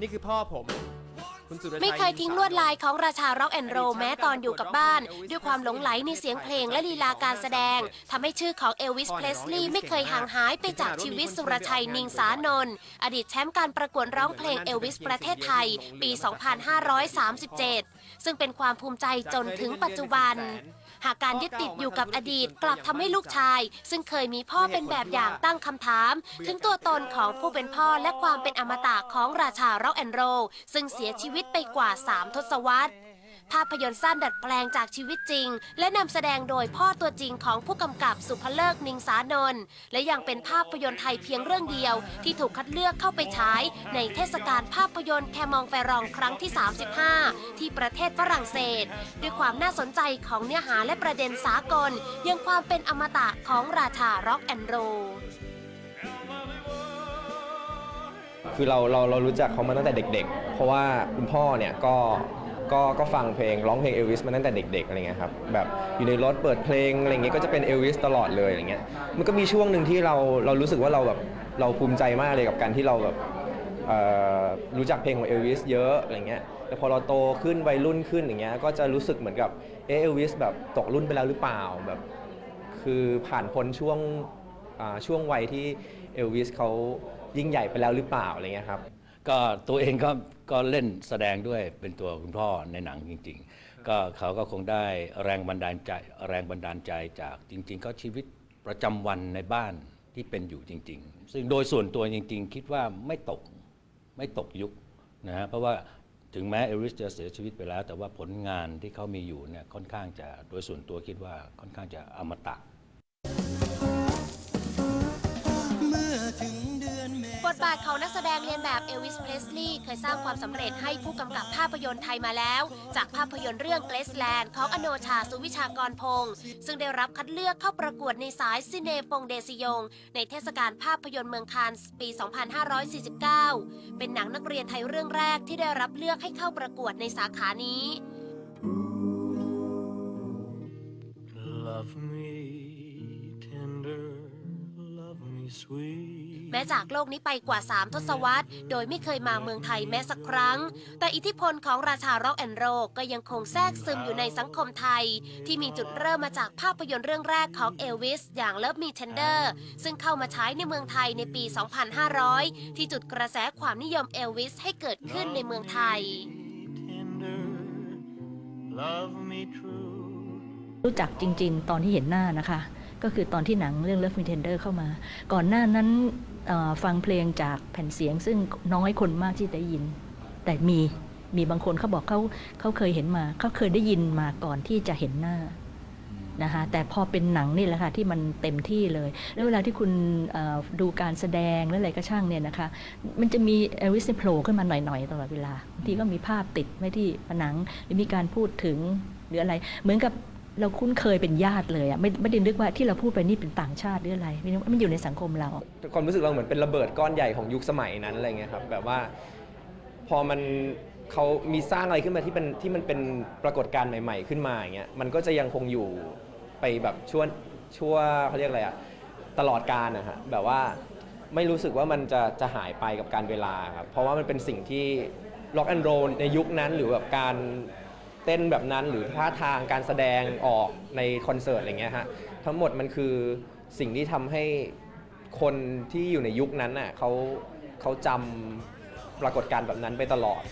นี่คือพ่อผม คุณสุรชัยไม่เคยทิ้งลวดลายของราชาร็อกแอนด์โรแม้ตอนอยู่กับบ้าน ด้วยความหลงไหลในเสียงเพลงและลีลาการแสดงทำให้ชื่อของเอลวิสเพลสลีย์ไม่เคยห่างหายไปจากชีวิตสุรชัยนิงสานนท์อดีตแชมป์การประกวดร้องเพลงเอลวิสประเทศไทย ปี 2537 ซึ่งเป็นความภูมิใจจนถึงปัจจุบัน หากการยึดติดอยู่กับอดีตกลับทำให้ลูกชาย ซึ่งเคยมีพ่อเป็นแบบอย่างตั้งคำถาม ถึงตัวตนของผู้เป็นพ่อและความเป็นอมตะของราชาร็อกแอนโร ซึ่งเสียชีวิตไปกว่า 3 ทศวรรษ ภาพยนตร์สั้นดัดแปลงจากชีวิตจริง และนำแสดงโดยพ่อตัวจริงของผู้กำกับสุภเลิกนิงสานนท์และยังเป็นภาพยนตร์ไทยเพียงเรื่องเดียว ที่ถูกคัดเลือกเข้าไปฉายในเทศกาลภาพยนตร์แคมองแฟรองครั้งที่ 35 ที่ประเทศฝรั่งเศส ด้วยความน่าสนใจของเนื้อหาและประเด็นสากล ยังความเป็นอมตะของราชาร็อกแอนด์โรคือเราเราเรารู้จักเขามาตั้งแต่เด็ก ๆ เพราะว่าคุณพ่อเนี่ยก็ ก็ก็ฟังเพลงร้องเพลงเอลวิสมาตั้งแต่เด็กๆอะไรเงี้ยครับแบบอยู่ในรถเปิดเพลงอะไรเงี้ยก็จะเป็นเอลวิสตลอดเลยอะไรเงี้ยมันก็มีช่วงหนึ่งที่เราเรารู้สึกว่าเราแบบเราภูมิใจมากเลยกับการที่เราแบบรู้จักเพลงของเอลวิสเยอะอะไรเงี้ยแต่พอเราโตขึ้นวัยรุ่นขึ้นอย่างเงี้ยก็จะรู้สึกเหมือนกับเอลวิสแบบตกรุ่นไปแล้วหรือเปล่าแบบคือผ่านพ้นช่วงช่วงวัยที่เอลวิสเขายิ่งใหญ่ไปแล้วหรือเปล่าอะไรเงี้ยครับก็ตัวเองก็ ก็เล่นแสดงด้วยเป็นตัวคุณพ่อในหนังจริง ๆ ก็เขาก็คงได้แรงบันดาลใจแรงบันดาลใจจากจริง ๆ ก็ชีวิตประจำวันในบ้านที่เป็นอยู่จริง ๆ ซึ่งโดยส่วนตัวจริง ๆ คิดว่าไม่ตกไม่ตกยุคนะฮะเพราะว่าถึงแม้เอริสจะเสียชีวิตไปแล้ว แต่ว่าผลงานที่เขามีอยู่เนี่ยค่อนข้างจะโดยส่วนตัวคิดว่าค่อนข้างจะอมตะ บาทของนักแสดงเรียนแบบเอลวิสเพลสลีย์เคยสร้างความสำเร็จให้ผู้กำกับภาพยนตร์ไทยมาแล้ว จากภาพยนตร์เรื่องเกรสแลนด์ของอโนชาสุวิชากรพงศ์ซึ่งได้รับคัดเลือกเข้าประกวดในสายซิเนฟงเดซิยง ในเทศกาลภาพยนตร์เมืองคานส์ปี 2549 เป็นหนังนักเรียนไทยเรื่องแรกที่ได้รับเลือกให้เข้าประกวดในสาขานี้ Love me แม้จากโลกนี้ไปกว่า 3 ทศวรรษ โดยไม่เคยมาเมืองไทยแม้สักครั้ง แต่อิทธิพลของราชาร็อกแอนด์โรลก็ยังคงแทรกซึมอยู่ในสังคมไทย ที่มีจุดเริ่มมาจากภาพยนตร์เรื่องแรกของเอลวิสอย่าง Love Me Tender ซึ่งเข้ามาใช้ในเมืองไทยในปี 2500 ที่จุดกระแสความนิยมเอลวิสให้เกิดขึ้นในเมืองไทย Tender, love me true. รู้จักจริง ๆ ตอนที่เห็นหน้านะคะ ก็คือตอนที่หนังเรื่อง Love Me Tender เข้ามา ก่อนหน้านั้นฟังเพลงจากแผ่นเสียง ซึ่งน้อยคนมากที่ได้ยิน แต่มีมีบางคนเขาบอกเขาเขาเคยเห็นมาเขาเคยได้ยินมาก่อนที่จะเห็นหน้านะคะแต่พอเป็นหนังนี่แหละค่ะที่มันเต็มที่เลย แล้วเวลาที่คุณดูการแสดงและอะไรก็ช่างเนี่ยนะคะ มันจะมีเอลวิสโผล่ขึ้นมาหน่อยๆตลอดเวลาบางทีก็มีภาพติดไว้ที่ผนังหรือมีการพูดถึงหรืออะไร เหมือนกับ เราคุ้นเคยเป็นญาติเลยอะไม่ไม่ได้นึกว่าที่เราพูดไปนี่เป็นต่างชาติหรืออะไรไม่รู้มันอยู่ในสังคมเรา ความรู้สึกเราเหมือนเป็นระเบิดก้อนใหญ่ของยุคสมัยนั้นอะไรเงี้ยครับแบบว่าพอมันเขามีสร้างอะไรขึ้นมาที่เป็นที่มันเป็นปรากฏการณ์ใหม่ ๆ ขึ้นมาอย่างเงี้ยมันก็จะยังคงอยู่ไปแบบชั่วชั่วเขาเรียกอะไรอะตลอดการนะฮะแบบว่าไม่รู้สึกว่ามันจะจะหายไปกับการเวลาครับเพราะว่ามันเป็นสิ่งที่ล็อกแอนด์โรในยุคนั้นหรือแบบการ เต้นแบบนั้นหรือท่าทางการแสดงออกในคอนเสิร์ตอะไรเงี้ยฮะทั้งหมดมันคือสิ่งที่ทำให้คนที่อยู่ในยุคนั้นน่ะเขาเขาจำปรากฏการณ์แบบนั้นไปตลอด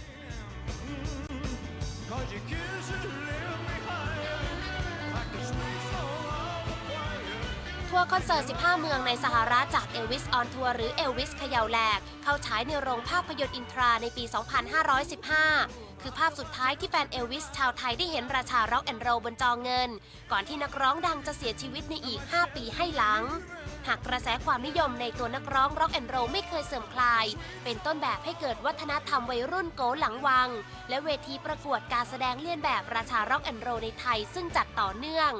Cause you kiss and you ทัวร์คอนเสิร์ต 15 เมืองในสหรัฐจากเอลวิสออนทัวร์หรือเอลวิสเขย่าแหลก เข้าฉายในโรงภาพยนตร์อินทราในปี 2515 คือภาพสุดท้ายที่แฟนเอลวิสชาวไทยได้เห็นราชาร็อกแอนด์โรลบนจอเงิน ก่อนที่นักร้องดังจะเสียชีวิตในอีก 5 ปีให้หลัง หากกระแสความนิยมในตัวนักร้องร็อกแอนด์โรไม่เคยเสื่อมคลาย เป็นต้นแบบให้เกิดวัฒนธรรมวัยรุ่นโกหลังวัง และเวทีประกวดการแสดงเลียนแบบราชาร็อกแอนด์โรในไทยซึ่งจัดต่อเนื่อง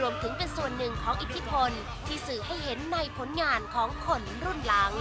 รวมถึงเป็นส่วนหนึ่งของอิทธิพล ที่สื่อให้เห็นในผลงานของคนรุ่นหลัง